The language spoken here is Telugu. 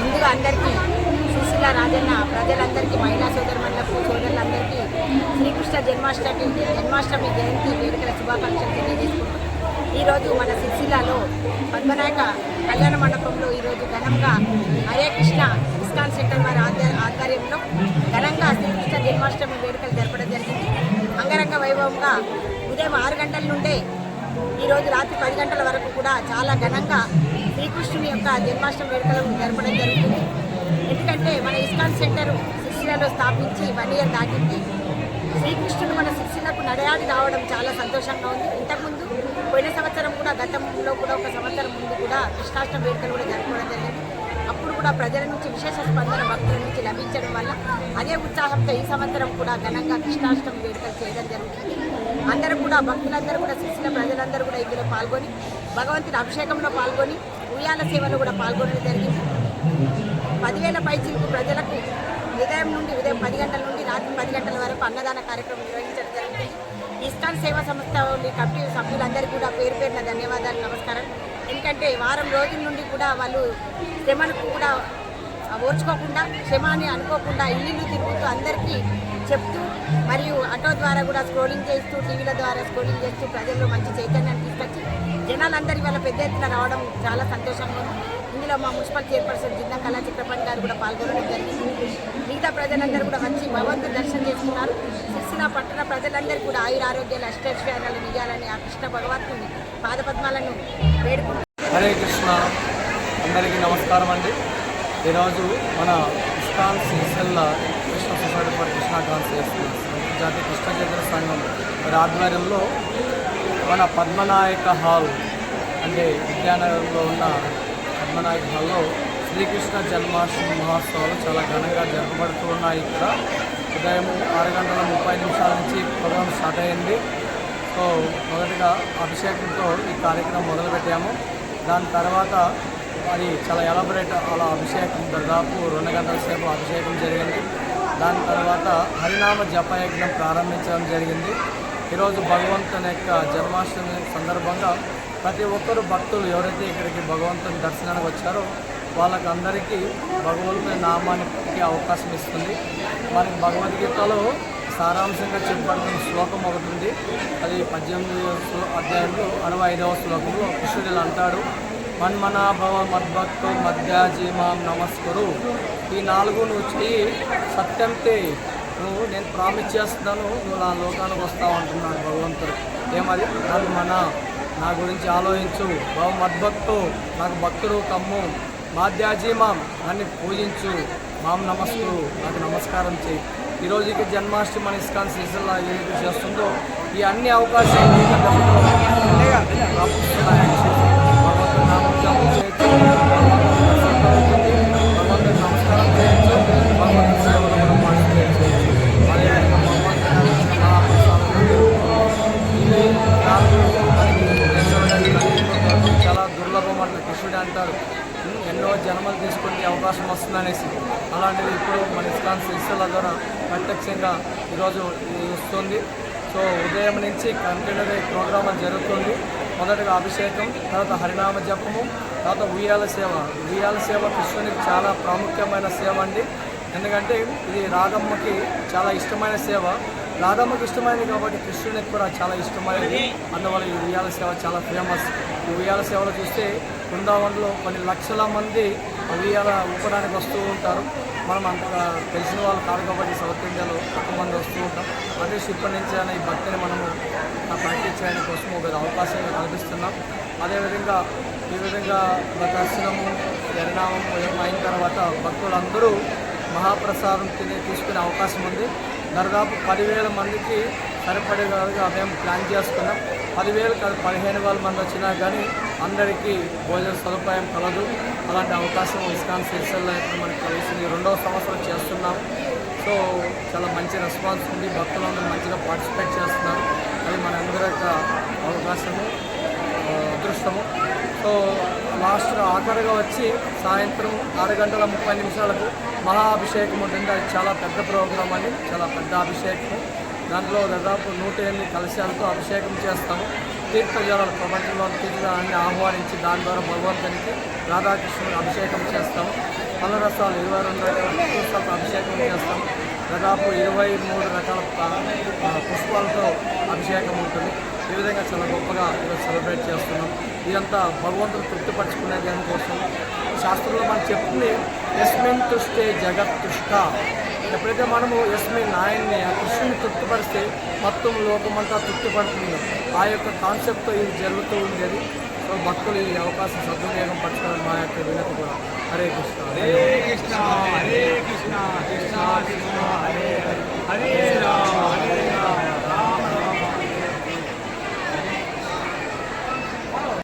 ముందుగా అందరికీ సుశీల రాజన్న ప్రజలందరికీ మహిళా సోదరులకు సోదరులందరికీ శ్రీకృష్ణ జన్మాష్టమి జన్మాష్టమి జయంతి వేడుకల శుభాకాంక్షలు తెలియజేసుకుంటున్నాం. ఈరోజు మన సిరిసిల్లాలో పద్మనాయక కళ్యాణ మండపంలో ఈరోజు ఘనంగా హరే కృష్ణ ఇస్కాన్ సెంటర్ వారి ఆధ్వర్యంలో ఘనంగా శ్రీకృష్ణ జన్మాష్టమి వేడుకలు జరపడం జరిగింది. అంగరంగ వైభవంగా ఉదయం ఆరు గంటల నుండే ఈరోజు రాత్రి పది గంటల వరకు కూడా చాలా ఘనంగా శ్రీకృష్ణుని యొక్క జన్మాష్టమి వేడుకలను జరపడం జరుగుతుంది. ఎందుకంటే మన ఇస్కాన్ సెంటర్ సిరిసిల్లలో స్థాపించి వన్ ఇయర్ దాటింది. శ్రీకృష్ణుడు మన శిక్షణకు నడయాడి రావడం చాలా సంతోషంగా ఉంది. ఇంతకుముందు పోయిన సంవత్సరం కూడా గతంలో కూడా ఒక సంవత్సరం ముందు కూడా కృష్ణాష్టమి వేడుకలు కూడా జరపడం జరిగింది. అప్పుడు కూడా ప్రజల నుంచి విశేష స్పందన భక్తుల నుంచి లభించడం వల్ల అదే ఉత్సాహంతో ఈ సంవత్సరం కూడా ఘనంగా కృష్ణాష్టమి వేడుకలు చేయడం జరుగుతుంది. అందరూ కూడా భక్తులందరూ కూడా శిక్షణ ప్రజలందరూ కూడా ఇందులో పాల్గొని భగవంతుని అభిషేకంలో పాల్గొని ఉయ్యాల సేవలో కూడా పాల్గొనడం జరిగింది. పదివేల పైచిలకు ప్రజలకు ఉదయం నుండి ఉదయం పది గంటల నుండి రాత్రి పది గంటల వరకు అన్నదాన కార్యక్రమం నిర్వహించడం జరిగింది. ఇస్కాన్ సేవా సంస్థ కమిటీ సభ్యులందరికీ కూడా పేరు పేరున ధన్యవాదాలు నమస్కారం. ఎందుకంటే వారం రోజుల నుండి కూడా వాళ్ళు శ్రమను కూడా ఓర్చుకోకుండా క్షమాన్ని అనుకోకుండా ఇల్లు తిరుగుతూ అందరికీ చెప్తూ మరియు ఆటో ద్వారా కూడా స్క్రోలింగ్ చేస్తూ టీవీల ద్వారా స్క్రోలింగ్ చేస్తూ ప్రజల్లో మంచి చైతన్యాన్ని జనాలందరి వల్ల పెద్ద ఎత్తున రావడం చాలా సంతోషంగా ఉంది. ఇందులో మా మున్సిపల్ చైర్పర్సన్ జిల్లా కళా చిత్రపతి గారు కూడా పాల్గొనడం జరిగింది. మిగతా ప్రజలందరూ కూడా వచ్చి భగవంతుని దర్శనం చేసుకున్నారు. శిక్షణ పట్టణ ప్రజలందరూ కూడా ఆయుర ఆరోగ్యాలు అష్టైశ్వర్యాలు ఇవ్వాలని ఆ కృష్ణ భగవంతుని పాదపద్మాలను వేడుకుంటున్నారు. హరే కృష్ణ. అందరికీ నమస్కారం అండి. ఈరోజు మన ISKCON Sircilla Krishna society for Krishna conscious జాతీయ కృష్ణ చైతన్య సంఘం ఆధ్వర్యంలో మన పద్మనాయక హాల్ అంటే విద్యానగరంలో ఉన్న పద్మనాయక హాల్లో శ్రీకృష్ణ జన్మాష్టమి మహోత్సవాలు చాలా ఘనంగా జరపబడుతూ ఉన్నాయి ఇక్కడ. ఉదయం ఆరు గంటల ముప్పై నిమిషాల నుంచి ప్రోగ్రాం స్టార్ట్ అయింది. సో మొదటిగా అభిషేకంతో ఈ కార్యక్రమం మొదలుపెట్టాము. దాని తర్వాత అది చాలా ఎలాబరేట్ అలా అభిషేకం దాదాపు రెండు గంటల సేపు అభిషేకం జరిగింది. దాని తర్వాత హరినామ జపయజ్ఞం ప్రారంభించడం జరిగింది. ఈరోజు భగవంతుని యొక్క జన్మాష్టమి సందర్భంగా ప్రతి ఒక్కరు భక్తులు ఎవరైతే ఇక్కడికి భగవంతుని దర్శనానికి వచ్చారో వాళ్ళకి అందరికీ భగవంతుని నామాన్ని అవకాశం ఇస్తుంది. మనకి భగవద్గీతలో సారాంశంగా చెప్పబడిన శ్లోకం ఒకటి ఉంది. అది పద్దెనిమిది అధ్యాయంలో అరవై ఐదవ శ్లోకంలో కృష్ణుడు అంటాడు మన్మనాభవ మద్భక్తు మధ్యాజీమాం నమస్కరు. ఈ నాలుగు నువ్వు చెయ్యి సత్యంతే నువ్వు నేను ప్రామిస్ చేస్తున్నాను నువ్వు నా లోకానికి వస్తావు అంటున్నాడు భగవంతుడు. ఏమది మన నా గురించి ఆలోచించు. బాబు మద్భక్తు నాకు భక్తుడు కమ్ము. మాధ్యాజీమాం నన్ను పూజించు. మాం నమస్కరు నాకు నమస్కారం చేయి. ఈరోజుకి జన్మాష్టమి మన ఇస్కాన్ సీజన్లో ఏదైతే చేస్తుందో ఈ అన్ని అవకాశాలు ఉంటారు ఎన్నో జన్మలు తీసుకునే అవకాశం వస్తుందనేసి. అలాంటిది ఇప్పుడు మన ఇస్లాం సిరిసిల్ల ద్వారా ప్రత్యక్షంగా ఈరోజు వస్తుంది. సో ఉదయం నుంచి కంటిన్యూగా ఈ ప్రోగ్రామ్ జరుగుతుంది. మొదటగా అభిషేకం తర్వాత హరినామ జపము తర్వాత ఉయ్యాల సేవ. ఉయ్యాల సేవ కృష్ణునికి చాలా ప్రాముఖ్యమైన సేవ అండి. ఎందుకంటే ఇది రాగమ్మకి చాలా ఇష్టమైన సేవ. రాధమ్మకి ఇష్టమైనది కాబట్టి కృష్ణునికి కూడా చాలా ఇష్టమైనది అందువల్ల ఈ ఉయ్యాల సేవ చాలా ఫేమస్ ఈ ఉయ్యాల సేవలో చూస్తే బృందావనంలో కొన్ని లక్షల మంది ఉయ్యాల ఊపడానికి వస్తూ ఉంటారు. మనం అంతగా తెలిసిన వాళ్ళు కాదు కాబట్టి సౌత్ ఇండియాలో తక్కువ మంది వస్తూ ఉంటాం అదే ఇప్పటి నుంచి అనే ఈ భక్తిని మనము ప్రాక్టీస్ చేయడం కోసం ఒక అవకాశం కల్పిస్తున్నాం. అదేవిధంగా ఈ విధంగా దర్శనము పరిణామం అయిన తర్వాత భక్తులందరూ మహాప్రసాదం తినే తీసుకునే అవకాశం ఉంది. దాదాపు పదివేల మందికి సరిపడేలాగా మేము ప్లాన్ చేసుకున్నాం. పదివేలు కాదు పదిహేను వేల మంది వచ్చినా కానీ అందరికీ భోజన సదుపాయం కలదు. అలాంటి అవకాశం ఇస్కాన్ సిరిసిల్ల ఇప్పుడు మనకి కలిసింది రెండవ సంవత్సరం చేస్తున్నాం. సో చాలా మంచి రెస్పాన్స్ ఉంది. భక్తులందరూ మంచిగా పార్టిసిపేట్ చేస్తున్నారు అది మన అందరి యొక్క అవకాశము ఆ, అదృష్టము సో లాస్ట్ ఆఖరిగా వచ్చి సాయంత్రం ఆరు గంటల ముప్పై నిమిషాలకు మహాభిషేకం ఉంటుంది. అది చాలా పెద్ద ప్రోగ్రాం అని చాలా పెద్ద అభిషేకం. దాంట్లో దాదాపు నూట ఎనిమిది కలశాలతో అభిషేకం చేస్తాము. తీర్థజలాలు ప్రపంచంలో తీర్థజలాన్ని ఆహ్వానించి దాని ద్వారా భగవంతునికి రాధాకృష్ణుని అభిషేకం చేస్తాము. నవరసాలు ఇరవై రెండు రకాల పుష్పాలతో అభిషేకం చేస్తాం దాదాపు ఇరవై మూడు రకాల పుష్పాలతో అభిషేకం ఉంటుంది. ఈ విధంగా చాలా గొప్పగా ఈరోజు సెలబ్రేట్ చేస్తున్నాం. ఇదంతా భగవంతుడు తృప్తిపరచుకునే దానికోసం శాస్త్రంలో మనం చెప్తుంది ఎస్మిన్ తుష్టే జగత్ తుష్ట. ఎప్పుడైతే మనము ఎస్మిన్ ఆయన్ని ఆ కృష్ణుని తృప్తిపరిస్తే మొత్తం లోకమంతా తృప్తిపడుతుంది. ఆ యొక్క కాన్సెప్ట్తో ఇది జరుగుతూ ఉండేది. సో భక్తులు ఈ అవకాశం సద్వినియోగం పరచుకోవడం మా యొక్క వినతి కూడా. హరే కృష్ణ హరే కృష్ణ. హరే కృష్ణ కృష్ణ కృష్ణ హరే హరే హరే